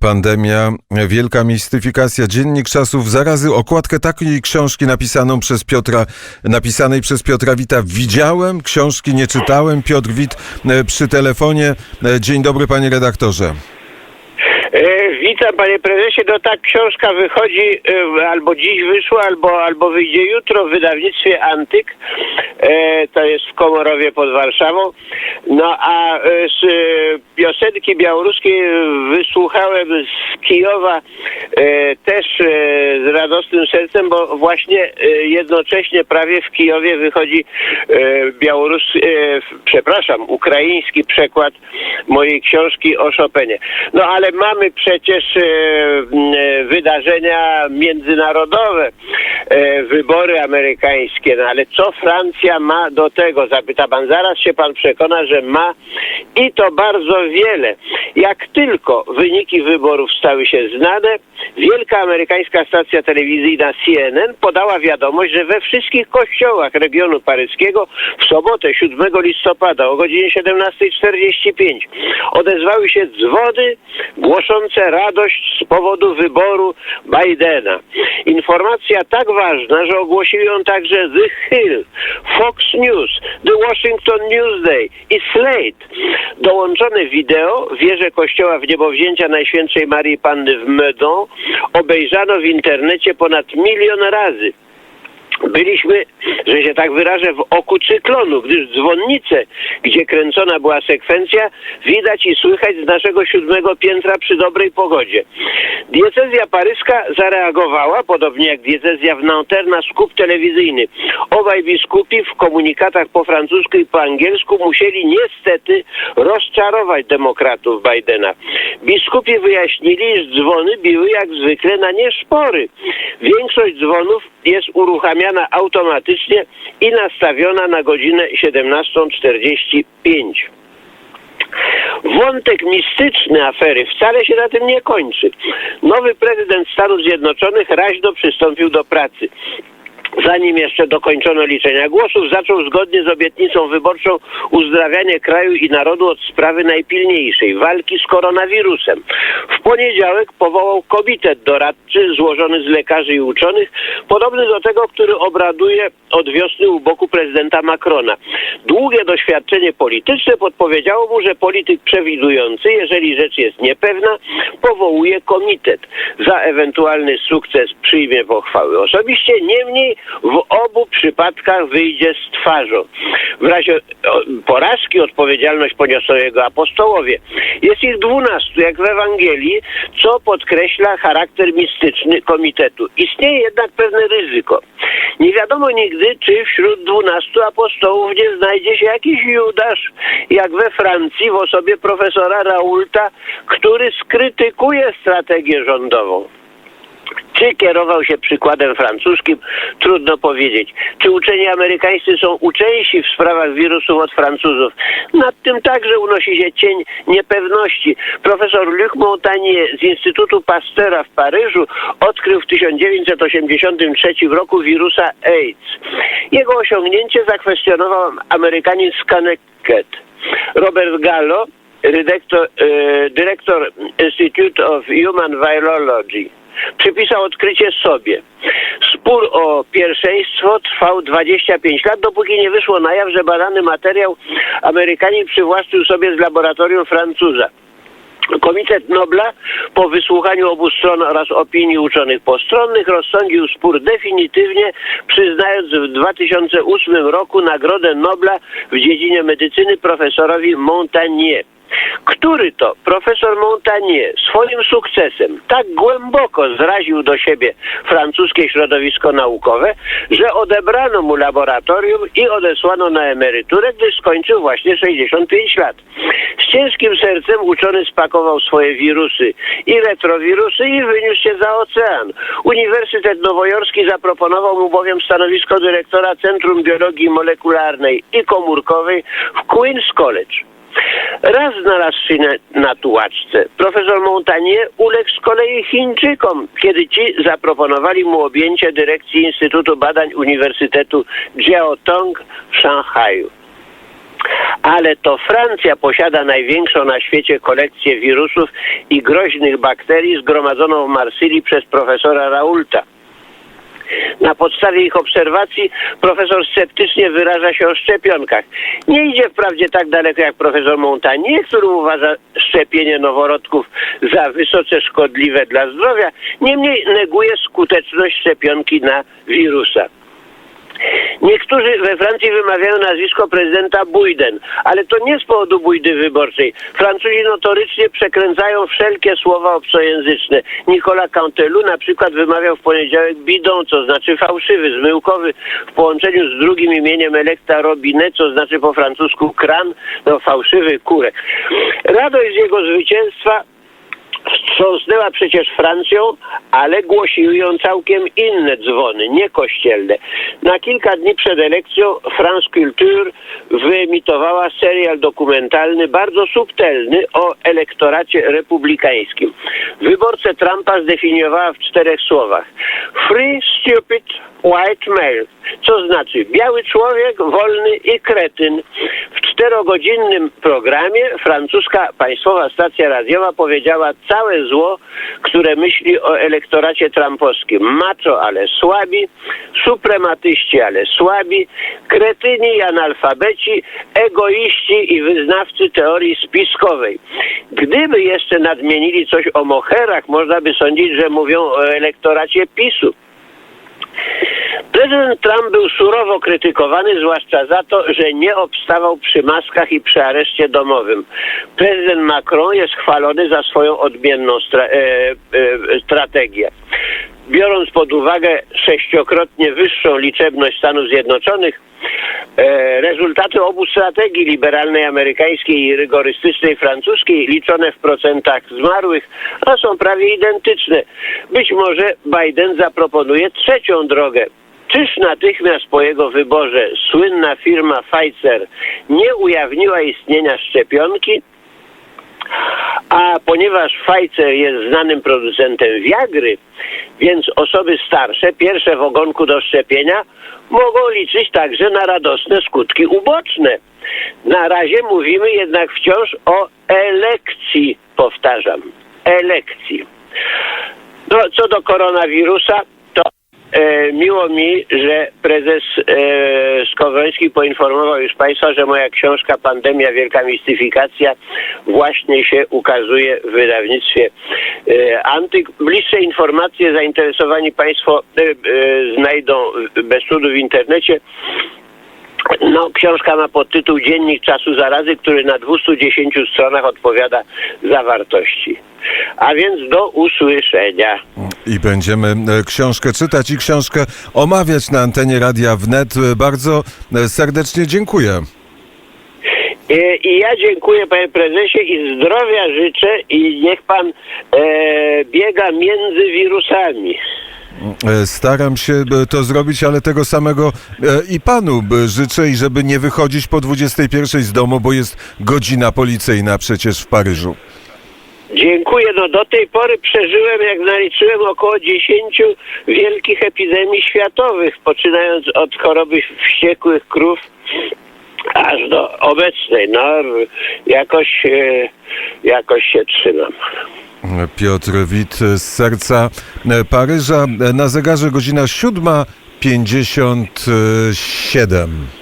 Pandemia, wielka mistyfikacja, dziennik czasów zarazy, okładkę takiej książki napisaną przez Piotra, napisanej przez Piotra Wita. Widziałem, książki nie czytałem. Piotr Wit e, przy telefonie. E, Dzień dobry, panie redaktorze. E, Witam panie prezesie. No tak książka wychodzi e, albo dziś wyszła, albo, albo wyjdzie jutro w wydawnictwie Antyk. E, to jest w Komorowie pod Warszawą. No a z piosenki białoruskiej wysłuchałem z Kijowa też z radosnym sercem, bo właśnie jednocześnie prawie w Kijowie wychodzi białoruski, przepraszam, ukraiński przekład mojej książki o Chopinie. No ale mamy przecież e, e, wydarzenia międzynarodowe, e, wybory amerykańskie, no ale co Francja ma do tego? Zapyta pan, zaraz się pan przekona, że ma i to bardzo wiele. Jak tylko wyniki wyborów stały się znane, wielka amerykańska stacja telewizyjna CNN podała wiadomość, że we wszystkich kościołach regionu paryskiego w sobotę 7 listopada o godzinie 17.45 odezwały się dzwony głoszące radość z powodu wyboru Bidena. Informacja tak ważna, że ogłosił ją także The Hill, Fox News, The Washington Newsday i Slate. Dołączone wideo wieże kościoła w niebowzięcia Najświętszej Marii Panny w Meudon obejrzano w internecie ponad milion razy. Byliśmy, że się tak wyrażę, w oku cyklonu, gdyż dzwonnice, gdzie kręcona była sekwencja, widać i słychać z naszego siódmego piętra przy dobrej pogodzie. Diecezja paryska zareagowała, podobnie jak diecezja w Nanterre, na skup telewizyjny. Obaj biskupi w komunikatach po francusku i po angielsku musieli niestety rozczarować demokratów Bidena. Biskupi wyjaśnili, iż dzwony biły jak zwykle na nieszpory. Większość dzwonów jest uruchamiana automatycznie i nastawiona na godzinę 17.45. Wątek mistyczny afery wcale się na tym nie kończy. Nowy prezydent Stanów Zjednoczonych raźno przystąpił do pracy. Zanim jeszcze dokończono liczenia głosów, zaczął zgodnie z obietnicą wyborczą uzdrawianie kraju i narodu od sprawy najpilniejszej walki z koronawirusem. W poniedziałek powołał komitet doradczy złożony z lekarzy i uczonych, podobny do tego, który obraduje od wiosny u boku prezydenta Macrona. Długie doświadczenie polityczne podpowiedziało mu, że polityk przewidujący, jeżeli rzecz jest niepewna, powołuje komitet. Za ewentualny sukces przyjmie pochwały osobiście, niemniej w obu przypadkach wyjdzie z twarzą. W razie porażki odpowiedzialność poniosą jego apostołowie. Jest ich dwunastu, jak w Ewangelii, co podkreśla charakter mistyczny komitetu. Istnieje jednak pewne ryzyko. Nie wiadomo nigdy, czy wśród dwunastu apostołów nie znajdzie się jakiś Judasz, jak we Francji w osobie profesora Raulta, który skrytykuje strategię rządową. Czy kierował się przykładem francuskim? Trudno powiedzieć. Czy uczeni amerykańscy są uczęsi w sprawach wirusów od Francuzów? Nad tym także unosi się cień niepewności. Profesor Luc Montagnier z Instytutu Pasteura w Paryżu odkrył w 1983 roku wirusa AIDS. Jego osiągnięcie zakwestionował Amerykanin z Connecticut. Robert Gallo, redaktor, e, dyrektor Institute of Human Virology, przypisał odkrycie sobie. Spór o pierwszeństwo trwał 25 lat, dopóki nie wyszło na jaw, że badany materiał Amerykanin przywłaszczył sobie z laboratorium Francuza. Komitet Nobla po wysłuchaniu obu stron oraz opinii uczonych postronnych rozsądził spór definitywnie, przyznając w 2008 roku Nagrodę Nobla w dziedzinie medycyny profesorowi Montagnier. Który to profesor Montagnier swoim sukcesem tak głęboko zraził do siebie francuskie środowisko naukowe, że odebrano mu laboratorium i odesłano na emeryturę, gdyż skończył właśnie 65 lat. Z ciężkim sercem uczony spakował swoje wirusy i retrowirusy i wyniósł się za ocean. Uniwersytet Nowojorski zaproponował mu bowiem stanowisko dyrektora Centrum Biologii Molekularnej i Komórkowej w Queen's College. Raz znalazł się na, tułaczce. Profesor Montagnier uległ z kolei Chińczykom, kiedy ci zaproponowali mu objęcie dyrekcji Instytutu Badań Uniwersytetu Jiaotong w Szanghaju. ale to Francja posiada największą na świecie kolekcję wirusów i groźnych bakterii zgromadzoną w Marsylii przez profesora Raulta. Na podstawie ich obserwacji profesor sceptycznie wyraża się o szczepionkach. Nie idzie wprawdzie tak daleko jak profesor Montagnier, który uważa szczepienie noworodków za wysoce szkodliwe dla zdrowia, niemniej neguje skuteczność szczepionki na wirusa. Niektórzy we Francji wymawiają nazwisko prezydenta Bujden, ale to nie z powodu bójdy wyborczej. Francuzi notorycznie przekręcają wszelkie słowa obcojęzyczne. Nicolas Cantelou na przykład wymawiał w poniedziałek bidon, co znaczy fałszywy, zmyłkowy, w połączeniu z drugim imieniem Elekta Robinet, co znaczy po francusku kran, no fałszywy kurek. Radość z jego zwycięstwa wstrząsnęła przecież Francją, ale głosiły ją całkiem inne dzwony, nie kościelne. Na kilka dni przed elekcją France Culture wyemitowała serial dokumentalny, bardzo subtelny, o elektoracie republikańskim. Wyborcę Trumpa zdefiniowała w czterech słowach. Free, stupid, white male. Co znaczy biały człowiek, wolny i kretyn. W czterogodzinnym programie francuska państwowa stacja radiowa powiedziała całe zło, które myśli o elektoracie trumpowskim. Macho, ale słabi, suprematyści, ale słabi, kretyni i analfabeci, egoiści i wyznawcy teorii spiskowej. Gdyby jeszcze nadmienili coś o moherach, można by sądzić, że mówią o elektoracie PiSu. Prezydent Trump był surowo krytykowany, zwłaszcza za to, że nie obstawał przy maskach i przy areszcie domowym. Prezydent Macron jest chwalony za swoją odmienną stra- e, e, strategię. Biorąc pod uwagę sześciokrotnie wyższą liczebność Stanów Zjednoczonych, e, rezultaty obu strategii liberalnej amerykańskiej i rygorystycznej francuskiej, liczone w procentach zmarłych, a są prawie identyczne. Być może Biden zaproponuje trzecią drogę. Czyż natychmiast po jego wyborze słynna firma Pfizer nie ujawniła istnienia szczepionki? A ponieważ Pfizer jest znanym producentem Viagry, więc osoby starsze, pierwsze w ogonku do szczepienia, mogą liczyć także na radosne skutki uboczne. Na razie mówimy jednak wciąż o elekcji, powtarzam, elekcji. No, co do koronawirusa, miło mi, że prezes e, Skowroński poinformował już Państwa, że moja książka Pandemia Wielka Mistyfikacja właśnie się ukazuje w wydawnictwie e, Antyk. Bliższe informacje zainteresowani Państwo e, e, znajdą bez trudu w internecie. No, książka ma podtytuł Dziennik czasu zarazy, który na 210 stronach odpowiada zawartości. A więc do usłyszenia. I będziemy e, książkę czytać i książkę omawiać na antenie Radia Wnet. E, Bardzo e, serdecznie dziękuję. I ja dziękuję panie prezesie i zdrowia życzę i niech pan e, biega między wirusami. E, Staram się to zrobić, ale tego samego e, i panu życzę i żeby nie wychodzić po 21 z domu, bo jest godzina policyjna przecież w Paryżu. Dziękuję. No do tej pory przeżyłem, jak naliczyłem, około 10 wielkich epidemii światowych, poczynając od choroby wściekłych krów aż do obecnej. No jakoś, e, jakoś się trzymam. Piotr Wit z serca Paryża. Na zegarze godzina 7.57.